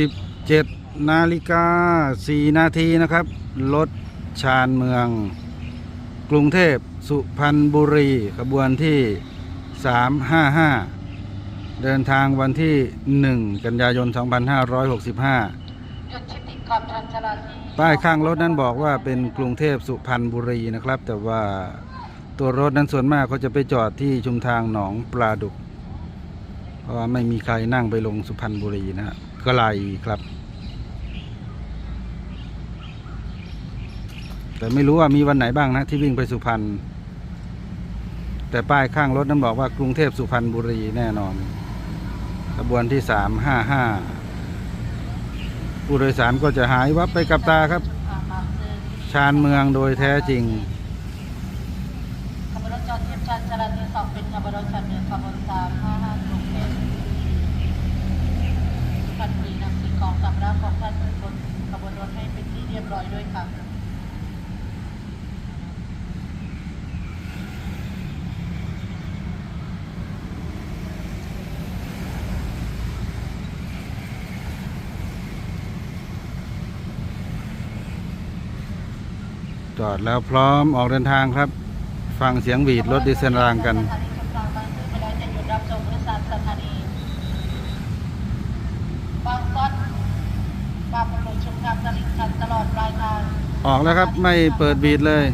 17 นาฬิกา 4 นาทีนะครับ รถชานเมือง กรุงเทพสุพรรณบุรีขบวนที่ 355 เดินทางวันที่ 1 กันยายน 2565จุดที่ติดขอบทางจราป้ายข้างรถนั้นบอกว่าเป็นกรุงเทพสุพรรณบุรีนะครับ แต่ว่าตัวรถนั้นส่วนมากเขาจะไปจอดที่ชุมทางหนองปลาดุก เพราะว่าไม่มีใครนั่งไปลงสุพรรณบุรีนะฮะไกลครับ แต่ไม่รู้ว่ามีวันไหนบ้างนะ ที่วิ่งไปสุพรรณแต่ป้ายข้างรถนั้นบอกว่ากรุงเทพสุพรรณบุรีแน่นอนขบวนที่สามห้าห้าผู้โดยสารก็จะหายวับไปกับตาครับ ชางบางซื่อชานเมืองโดยแท้จริง ขบวนรถจอดเทียบชานจราจรสองเป็นขบวนรถชานเมืองขบวนสามห้าห้ากรุงเทพสุพรรณบุรีนำสิ่งของสำ รับของท่านบนขบวนรถให้เป็นที่เรียบร้อยด้วยค่ะจอดแล้วพร้อมออกเดินทางครับ ฟังเสียงหวีดรถดีเซลรางกัน สถานีชุมทางบางซื่อไปแล้วจะหยุดรับส่งผู้โดยสารสถานีบางซ่อน บางประโลชมทางตลิ่งชันตลอดปลายทางออกแล้วครับไม่เปิดบีดเลย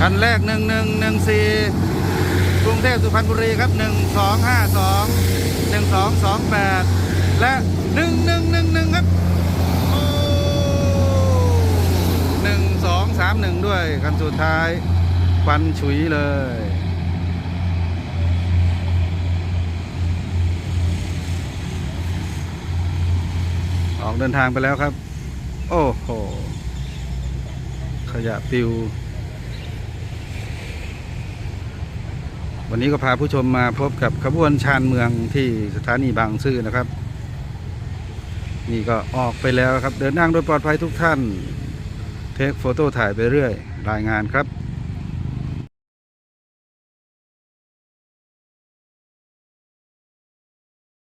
คันแรกหนึ่งหนึ่งหนึ่งสี่กรุงเทพสุพรรณบุรีครับหนึ่งสองห้าสองหนึ่งสองสองแปดและหนึ่งหนึ่งหนึ่งหนึ่งครับ โอ้หนึ่งสองสาม หนึ่งด้วยคันสุดท้ายควันฉุยเลย ออกเดินทางไปแล้วครับ โอ้โห ขยะปิว วันนี้ก็พาผู้ชมมาพบกับขบวนชานเมืองที่สถานีบางซื่อนะครับ นี่ก็ออกไปแล้วครับ เดินทางโดยปลอดภัยทุกท่าน เทคโฟโต้ถ่ายไปเรื่อย รายงานครับ